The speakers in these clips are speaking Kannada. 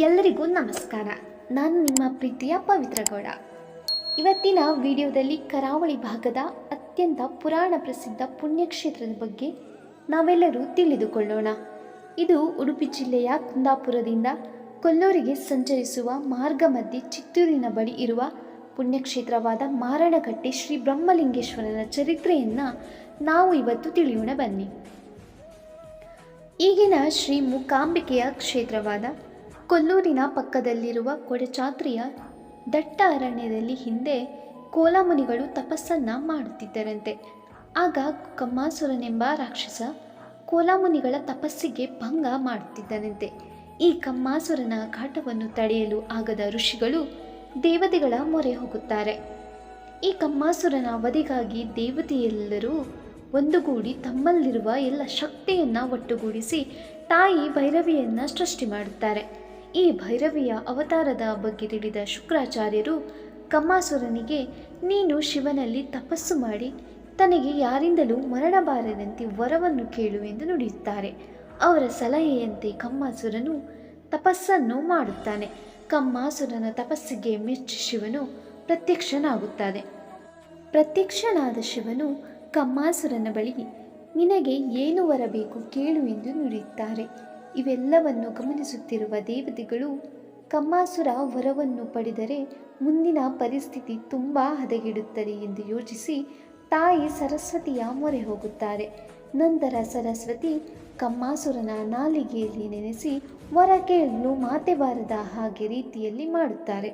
ಎಲ್ಲರಿಗೂ ನಮಸ್ಕಾರ. ನಾನು ನಿಮ್ಮ ಪ್ರೀತಿಯ ಪವಿತ್ರಗೌಡ ಇವತ್ತಿನ ವಿಡಿಯೋದಲ್ಲಿ ಕರಾವಳಿ ಭಾಗದ ಅತ್ಯಂತ ಪುರಾಣ ಪ್ರಸಿದ್ಧ ಪುಣ್ಯಕ್ಷೇತ್ರದ ಬಗ್ಗೆ ನಾವೆಲ್ಲರೂ ತಿಳಿದುಕೊಳ್ಳೋಣ. ಇದು ಉಡುಪಿ ಜಿಲ್ಲೆಯ ಕುಂದಾಪುರದಿಂದ ಕೊಲ್ಲೂರಿಗೆ ಸಂಚರಿಸುವ ಮಾರ್ಗ ಮಧ್ಯೆ ಚಿತ್ತೂರಿನ ಬಳಿ ಇರುವ ಪುಣ್ಯಕ್ಷೇತ್ರವಾದ ಮಾರಣಕಟ್ಟೆ ಶ್ರೀ ಬ್ರಹ್ಮಲಿಂಗೇಶ್ವರನ ಚರಿತ್ರೆಯನ್ನು ನಾವು ಇವತ್ತು ತಿಳಿಯೋಣ ಬನ್ನಿ. ಈಗಿನ ಶ್ರೀ ಮೂಕಾಂಬಿಕೆಯ ಕ್ಷೇತ್ರವಾದ ಕೊಲ್ಲೂರಿನ ಪಕ್ಕದಲ್ಲಿರುವ ಕೊಡಚಾತ್ರಿಯ ದಟ್ಟ ಅರಣ್ಯದಲ್ಲಿ ಹಿಂದೆ ಕೋಲಾಮುನಿಗಳು ತಪಸ್ಸನ್ನ ಮಾಡುತ್ತಿದ್ದರಂತೆ. ಆಗ ಕಮ್ಮಾಸುರನೆಂಬ ರಾಕ್ಷಸ ಕೋಲಾಮುನಿಗಳ ತಪಸ್ಸಿಗೆ ಭಂಗ ಮಾಡುತ್ತಿದ್ದನಂತೆ. ಈ ಕಮ್ಮಾಸುರನ ಕಾಟವನ್ನು ತಡೆಯಲು ಆಗದ ಋಷಿಗಳು ದೇವತೆಗಳ ಮೊರೆ ಹೋಗುತ್ತಾರೆ. ಈ ಕಮ್ಮಾಸುರನ ಅವಧಿಗಾಗಿ ದೇವತೆಯೆಲ್ಲರೂ ಒಂದುಗೂಡಿ ತಮ್ಮಲ್ಲಿರುವ ಎಲ್ಲ ಶಕ್ತಿಯನ್ನು ಒಟ್ಟುಗೂಡಿಸಿ ತಾಯಿ ಭೈರವಿಯನ್ನು ಸೃಷ್ಟಿ ಮಾಡುತ್ತಾರೆ. ಈ ಭೈರವಿಯ ಅವತಾರದ ಬಗ್ಗೆ ತಿಳಿದ ಶುಕ್ರಾಚಾರ್ಯರು ಕಮ್ಮಾಸುರನಿಗೆ, ನೀನು ಶಿವನಲ್ಲಿ ತಪಸ್ಸು ಮಾಡಿ, ತನಗೆ ಯಾರಿಂದಲೂ ಮರಣ ಬಾರದಂತೆ ವರವನ್ನು ಕೇಳು ಎಂದು ನುಡಿಯುತ್ತಾರೆ. ಅವರ ಸಲಹೆಯಂತೆ ಕಮ್ಮಾಸುರನು ತಪಸ್ಸನ್ನು ಮಾಡುತ್ತಾನೆ. ಕಮ್ಮಾಸುರನ ತಪಸ್ಸಿಗೆ ಮೆಚ್ಚಿ ಶಿವನು ಪ್ರತ್ಯಕ್ಷನಾಗುತ್ತಾನೆ. ಪ್ರತ್ಯಕ್ಷನಾದ ಶಿವನು ಕಮ್ಮಾಸುರನ ಬಳಿ, ನಿನಗೆ ಏನು ವರ ಬೇಕು ಕೇಳು ಎಂದು ನುಡಿಯುತ್ತಾರೆ. ಇವೆಲ್ಲವನ್ನು ಗಮನಿಸುತ್ತಿರುವ ದೇವತೆಗಳು ಕಮ್ಮಾಸುರ ವರವನ್ನು ಪಡೆದರೆ ಮುಂದಿನ ಪರಿಸ್ಥಿತಿ ತುಂಬ ಹದಗೆಡುತ್ತದೆ ಎಂದು ಯೋಚಿಸಿ ತಾಯಿ ಸರಸ್ವತಿಯ ಮೊರೆ ಹೋಗುತ್ತಾರೆ. ನಂತರ ಸರಸ್ವತಿ ಕಮ್ಮಾಸುರನ ನಾಲಿಗೆಯಲ್ಲಿ ನೆನೆಸಿ ವರ ಕೇಳಲು ಮಾತೆ ಬಾರದ ಹಾಗೆ ರೀತಿಯಲ್ಲಿ ಮಾಡುತ್ತಾರೆ.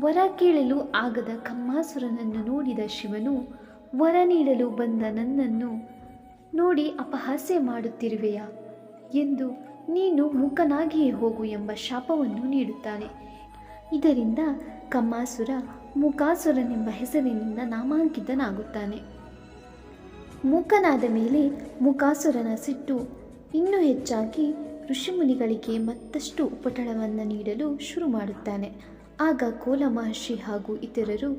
ವರ ಕೇಳಲು ಆಗದ ಕಮ್ಮಾಸುರನನ್ನು ನೋಡಿದ ಶಿವನು, ವರ ನೀಡಲು ಬಂದ ನನ್ನನ್ನು ನೋಡಿ ಅಪಹಾಸ್ಯ ಮಾಡುತ್ತಿರುವೆಯಾ? ಎಂದು ನೀನು ಮೂಕನಾಗಿಯೇ ಹೋಗು ಎಂಬ ಶಾಪವನ್ನು ನೀಡುತ್ತಾನೆ. ಇದರಿಂದ ಕಮ್ಮಾಸುರ ಮೂಕಾಸುರನೆಂಬ ಹೆಸರಿನಿಂದ ನಾಮಾಂಕಿತನಾಗುತ್ತಾನೆ. ಮೂಕನಾದ ಮೇಲೆ ಮೂಕಾಸುರನ ಸಿಟ್ಟು ಇನ್ನೂ ಹೆಚ್ಚಾಗಿ ಋಷಿಮುನಿಗಳಿಗೆ ಮತ್ತಷ್ಟು ಉಪಟಳವನ್ನು ನೀಡಲು ಶುರು ಮಾಡುತ್ತಾನೆ. ಆಗ ಕೋಲ ಮಹರ್ಷಿ ಹಾಗೂ ಇತರರು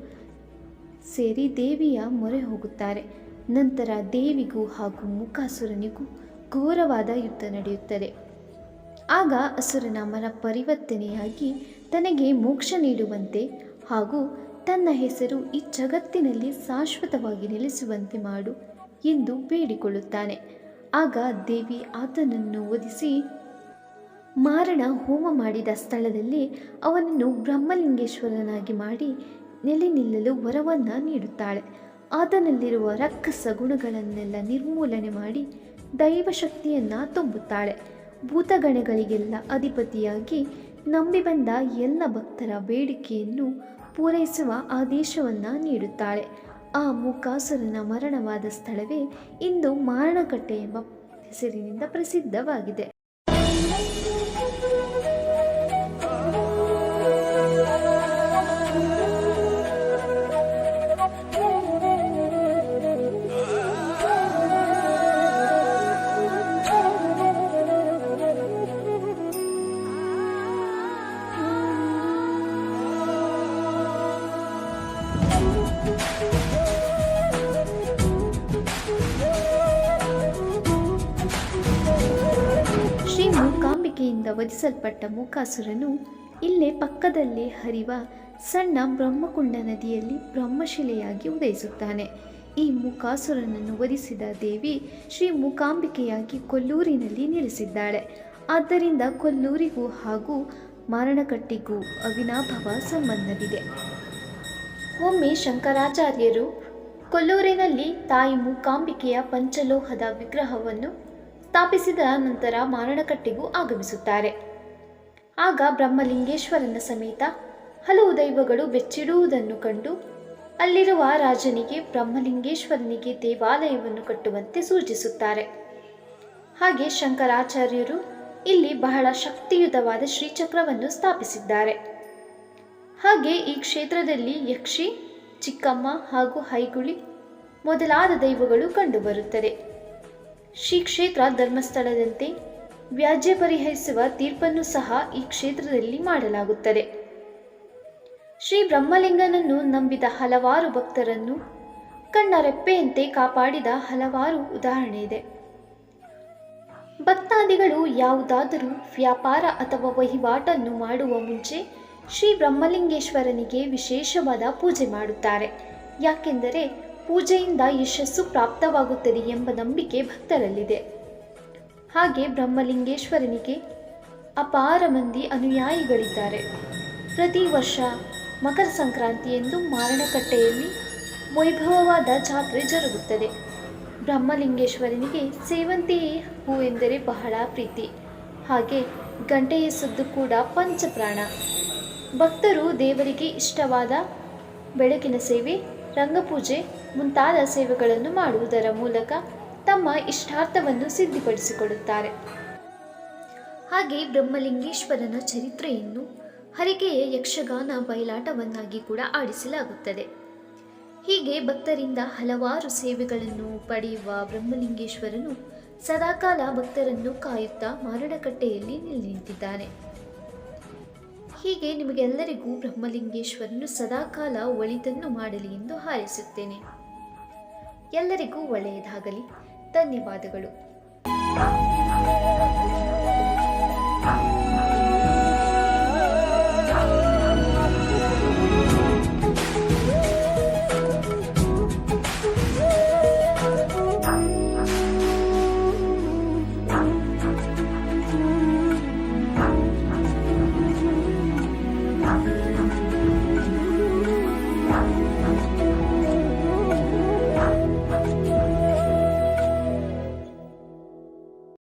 ಸೇರಿ ದೇವಿಯ ಮೊರೆ ಹೋಗುತ್ತಾರೆ. ನಂತರ ದೇವಿಗೂ ಹಾಗೂ ಮುಖಾಸುರನಿಗೂ ಘೋರವಾದ ಯುದ್ಧ ನಡೆಯುತ್ತದೆ. ಆಗ ಅಸುರನ ಮನ ಪರಿವರ್ತನೆಯಾಗಿ ತನಗೆ ಮೋಕ್ಷ ನೀಡುವಂತೆ ಹಾಗೂ ತನ್ನ ಹೆಸರು ಈ ಜಗತ್ತಿನಲ್ಲಿ ಶಾಶ್ವತವಾಗಿ ನೆಲೆಸುವಂತೆ ಮಾಡು ಎಂದು ಬೇಡಿಕೊಳ್ಳುತ್ತಾನೆ. ಆಗ ದೇವಿ ಆತನನ್ನು ಓದಿಸಿ ಮಾರಣ ಹೋಮ ಮಾಡಿದ ಸ್ಥಳದಲ್ಲಿ ಅವನನ್ನು ಬ್ರಹ್ಮಲಿಂಗೇಶ್ವರನಾಗಿ ಮಾಡಿ ನೆಲೆ ನಿಲ್ಲಲು ವರವನ್ನು ನೀಡುತ್ತಾಳೆ. ಆತನಲ್ಲಿರುವ ರಕ್ಕಸ ಗುಣಗಳನ್ನೆಲ್ಲ ನಿರ್ಮೂಲನೆ ಮಾಡಿ ದೈವಶಕ್ತಿಯನ್ನು ತುಂಬುತ್ತಾಳೆ. ಭೂತಗಣಗಳಿಗೆಲ್ಲ ಅಧಿಪತಿಯಾಗಿ ನಂಬಿ ಬಂದ ಎಲ್ಲ ಭಕ್ತರ ಬೇಡಿಕೆಯನ್ನು ಪೂರೈಸುವ ಆದೇಶವನ್ನು ನೀಡುತ್ತಾಳೆ. ಆ ಮುಕಾಸುರನ ಮರಣವಾದ ಸ್ಥಳವೇ ಇಂದು ಮಾರಣಕಟ್ಟೆ ಎಂಬ ಹೆಸರಿನಿಂದ ಪ್ರಸಿದ್ಧವಾಗಿದೆ. ಶ್ರೀ ಮೂಕಾಂಬಿಕೆಯಿಂದ ವಧಿಸಲ್ಪಟ್ಟ ಮೂಕಾಸುರನು ಇಲ್ಲೇ ಪಕ್ಕದಲ್ಲೇ ಹರಿವ ಸಣ್ಣ ಬ್ರಹ್ಮಕುಂಡ ನದಿಯಲ್ಲಿ ಬ್ರಹ್ಮಶಿಲೆಯಾಗಿ ಉದಯಿಸುತ್ತಾನೆ. ಈ ಮೂಕಾಸುರನನ್ನು ವಧಿಸಿದ ದೇವಿ ಶ್ರೀ ಮೂಕಾಂಬಿಕೆಯಾಗಿ ಕೊಲ್ಲೂರಿನಲ್ಲಿ ನೆಲೆಸಿದ್ದಾಳೆ. ಆದ್ದರಿಂದ ಕೊಲ್ಲೂರಿಗೂ ಹಾಗೂ ಮಾರಣಕಟ್ಟಿಗೂ ಅವಿನಾಭಾವ ಸಂಬಂಧವಿದೆ. ಒಮ್ಮೆ ಶಂಕರಾಚಾರ್ಯರು ಕೊಲ್ಲೂರಿನಲ್ಲಿ ತಾಯಿ ಮೂಕಾಂಬಿಕೆಯ ಪಂಚಲೋಹದ ವಿಗ್ರಹವನ್ನು ಸ್ಥಾಪಿಸಿದ ನಂತರ ಮಾರಣಕಟ್ಟೆಗೂ ಆಗಮಿಸುತ್ತಾರೆ. ಆಗ ಬ್ರಹ್ಮಲಿಂಗೇಶ್ವರನ ಸಮೇತ ಹಲವು ದೈವಗಳು ಬೆಚ್ಚಿಡುವುದನ್ನು ಕಂಡು ಅಲ್ಲಿರುವ ರಾಜನಿಗೆ ಬ್ರಹ್ಮಲಿಂಗೇಶ್ವರನಿಗೆ ದೇವಾಲಯವನ್ನು ಕಟ್ಟುವಂತೆ ಸೂಚಿಸುತ್ತಾರೆ. ಹಾಗೆ ಶಂಕರಾಚಾರ್ಯರು ಇಲ್ಲಿ ಬಹಳ ಶಕ್ತಿಯುತವಾದ ಶ್ರೀಚಕ್ರವನ್ನು ಸ್ಥಾಪಿಸಿದ್ದಾರೆ. ಹಾಗೆ ಈ ಕ್ಷೇತ್ರದಲ್ಲಿ ಯಕ್ಷಿ, ಚಿಕ್ಕಮ್ಮ ಹಾಗೂ ಹೈಗುಳಿ ಮೊದಲಾದ ದೈವಗಳು ಕಂಡುಬರುತ್ತದೆ. ಶ್ರೀ ಕ್ಷೇತ್ರ ಧರ್ಮಸ್ಥಳದಂತೆ ವ್ಯಾಜ್ಯ ಪರಿಹರಿಸುವ ತೀರ್ಪನ್ನು ಸಹ ಈ ಕ್ಷೇತ್ರದಲ್ಲಿ ಮಾಡಲಾಗುತ್ತದೆ. ಶ್ರೀ ಬ್ರಹ್ಮಲಿಂಗನನ್ನು ನಂಬಿದ ಹಲವಾರು ಭಕ್ತರನ್ನು ಕಣ್ಣ ರೆಪ್ಪೆಯಂತೆ ಕಾಪಾಡಿದ ಹಲವಾರು ಉದಾಹರಣೆ ಇದೆ. ಭಕ್ತಾದಿಗಳು ಯಾವುದಾದರೂ ವ್ಯಾಪಾರ ಅಥವಾ ವಹಿವಾಟನ್ನು ಮಾಡುವ ಮುಂಚೆ ಶ್ರೀ ಬ್ರಹ್ಮಲಿಂಗೇಶ್ವರನಿಗೆ ವಿಶೇಷವಾದ ಪೂಜೆ ಮಾಡುತ್ತಾರೆ. ಯಾಕೆಂದರೆ ಪೂಜೆಯಿಂದ ಯಶಸ್ಸು ಪ್ರಾಪ್ತವಾಗುತ್ತದೆ ಎಂಬ ನಂಬಿಕೆ ಭಕ್ತರಲ್ಲಿದೆ. ಹಾಗೆ ಬ್ರಹ್ಮಲಿಂಗೇಶ್ವರನಿಗೆ ಅಪಾರ ಮಂದಿ ಅನುಯಾಯಿಗಳಿದ್ದಾರೆ. ಪ್ರತಿ ವರ್ಷ ಮಕರ ಸಂಕ್ರಾಂತಿಯಂದು ಮಾರಣಕಟ್ಟೆಯಲ್ಲಿ ವೈಭವವಾದ ಜಾತ್ರೆ ಜರುಗುತ್ತದೆ. ಬ್ರಹ್ಮಲಿಂಗೇಶ್ವರನಿಗೆ ಸೇವಂತಿ ಹೂವೆಂದರೆ ಬಹಳ ಪ್ರೀತಿ. ಹಾಗೆ ಗಂಟೆಯ ಸದ್ದು ಕೂಡ ಪಂಚಪ್ರಾಣ. ಭಕ್ತರು ದೇವರಿಗೆ ಇಷ್ಟವಾದ ಬೆಳಕಿನ ಸೇವೆ, ರಂಗಪೂಜೆ ಮುಂತಾದ ಸೇವೆಗಳನ್ನು ಮಾಡುವುದರ ಮೂಲಕ ತಮ್ಮ ಇಷ್ಟಾರ್ಥವನ್ನು ಸಿದ್ಧಿಪಡಿಸಿಕೊಳ್ಳುತ್ತಾರೆ. ಹಾಗೆ ಬ್ರಹ್ಮಲಿಂಗೇಶ್ವರನ ಚರಿತ್ರೆಯನ್ನು ಹರಿಕೆಯ ಯಕ್ಷಗಾನ ಬಯಲಾಟವನ್ನಾಗಿ ಕೂಡ ಆಡಿಸಲಾಗುತ್ತದೆ. ಹೀಗೆ ಭಕ್ತರಿಂದ ಹಲವಾರು ಸೇವೆಗಳನ್ನು ಪಡೆಯುವ ಬ್ರಹ್ಮಲಿಂಗೇಶ್ವರನು ಸದಾಕಾಲ ಭಕ್ತರನ್ನು ಕಾಯುತ್ತಾ ಮಾರಣಕಟ್ಟೆಯಲ್ಲಿ ನಿಲ್ಲಿ ನಿಂತಿದ್ದಾನೆ ಹೀಗೆ ನಿಮಗೆಲ್ಲರಿಗೂ ಬ್ರಹ್ಮಲಿಂಗೇಶ್ವರನು ಸದಾಕಾಲ ಒಳಿತನ್ನು ಮಾಡಲಿ ಎಂದು ಹಾರೈಸುತ್ತೇನೆ. ಎಲ್ಲರಿಗೂ ಒಳ್ಳೆಯದಾಗಲಿ. ಧನ್ಯವಾದಗಳು.